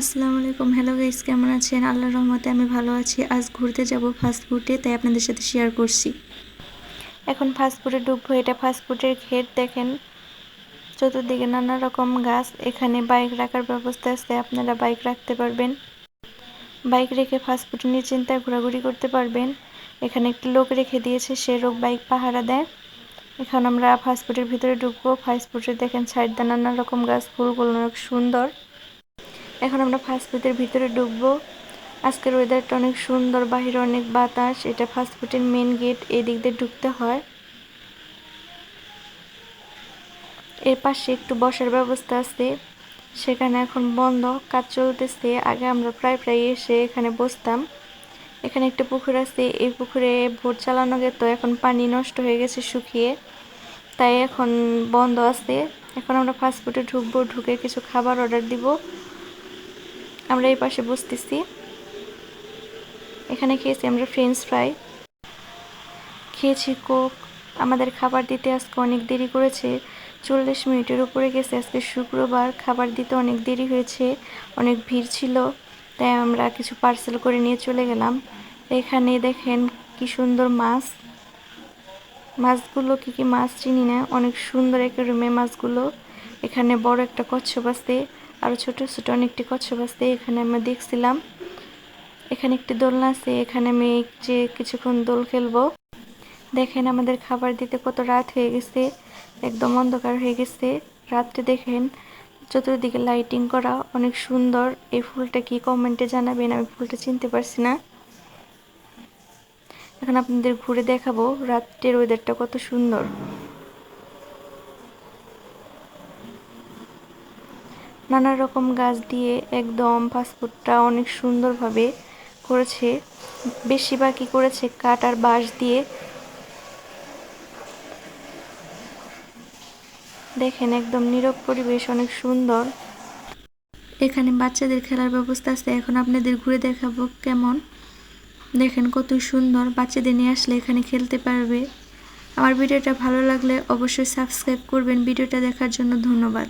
আসসালামু আলাইকুম। Hello guys কেমন আছেন? আল্লাহর রহমতে আমি ভালো আছি। আজ ঘুরতে যাব ফাস্ট ফুডে তাই আপনাদের সাথে শেয়ার করছি। এখন ফাস্ট ফুডে ঢুকবো। এটা ফাস্ট ফুডের ক্ষেত, দেখেন। চতুর্দিকে নানা রকম গাছ। এখানে বাইক রাখার ব্যবস্থা আছে। আপনারা বাইক রাখতে পারবেন। বাইক রেখে ফাস্ট ফুডে নিশ্চিন্তায় ঘোরাঘুরি করতে পারবেন। এখানে একটি লোক রেখে দিয়েছে। সে লোক বাইক পাহারা দেয়। এখন আমরা ফাস্ট ফুডের ভিতরে ঢুকবো। ফাস্ট ফুডে দেখেন, সাইড দা নানা রকম গাছ। ফুলগুলো অনেক সুন্দর। এখন আমরা ফাস্টফুডের ভিতরে ঢুকবো। আজকের ওয়েদারটা অনেক সুন্দর, বাহিরে অনেক বাতাস। এটা ফাস্টফুডের মেন গেট এই দিক দিয়ে ঢুকতে হয়। এর পাশে একটু বসার ব্যবস্থা আছে। সেখানে এখন বন্ধ, কাজ চলতেছে। আগে আমরা প্রায় প্রায় এসে এখানে বসতাম। এখানে একটা পুকুর আছে, এই পুকুরে ভোট চালানো যেত এখন পানি নষ্ট হয়ে গেছে শুকিয়ে। তাই এখন বন্ধ আছে। এখন আমরা ফাস্টফুডে ঢুকবো, ঢুকে কিছু খাবার অর্ডার দিব। আমরা এই পাশে বসতেছি। এখানে খেয়েছি আমরা ফ্রেঞ্চ ফ্রাই খেয়েছি কোক আমাদের খাবার দিতে আজকে অনেক দেরি করেছে। চল্লিশ মিনিটের উপরে গেছে। আজকে শুক্রবার খাবার দিতে অনেক দেরি হয়েছে। অনেক ভিড় ছিল। তাই আমরা কিছু পার্সেল করে নিয়ে চলে গেলাম। এখানে দেখেন কি সুন্দর মাছ। মাছগুলো কি কি মাছ চিনি না। অনেক সুন্দর রুমে মাছগুলো। এখানে বড় একটা কচ্ছপ আছে। আরও ছোট ছোট অনেকটি কচ্ছপ আছে। এখানে আমরা দেখছিলাম, এখানে একটি দোলনা আছে। এখানে আমি যে কিছুক্ষণ দোল খেলব, দেখেন আমাদের খাবার দিতে কত রাত হয়ে গেছে, একদম অন্ধকার হয়ে গেছে। রাত্রে দেখেন চতুর্দিকে লাইটিং করা, অনেক সুন্দর। এই ফুলটা কি কমেন্টে জানাবেন? আমি ফুলটা চিনতে পারছি না। এখন আপনাদের ঘুরে দেখাবো, রাত্রের ওয়েদারটা কত সুন্দর। নানা রকম গাছ দিয়ে একদম পাসপোর্টটা অনেক সুন্দরভাবে করেছে। বেশিরভাগই করেছে কাঠ আর বাঁশ দিয়ে। দেখেন একদম নীরব পরিবেশ, অনেক সুন্দর। এখানে বাচ্চাদের খেলার ব্যবস্থা আছে। এখন আপনাদের ঘুরে দেখাবো কেমন। দেখেন কত সুন্দর বাচ্চাদের নিয়ে আসলে এখানে খেলতে পারবে। আমার ভিডিওটা ভালো লাগলে অবশ্যই সাবস্ক্রাইব করবেন। ভিডিওটা দেখার জন্য ধন্যবাদ।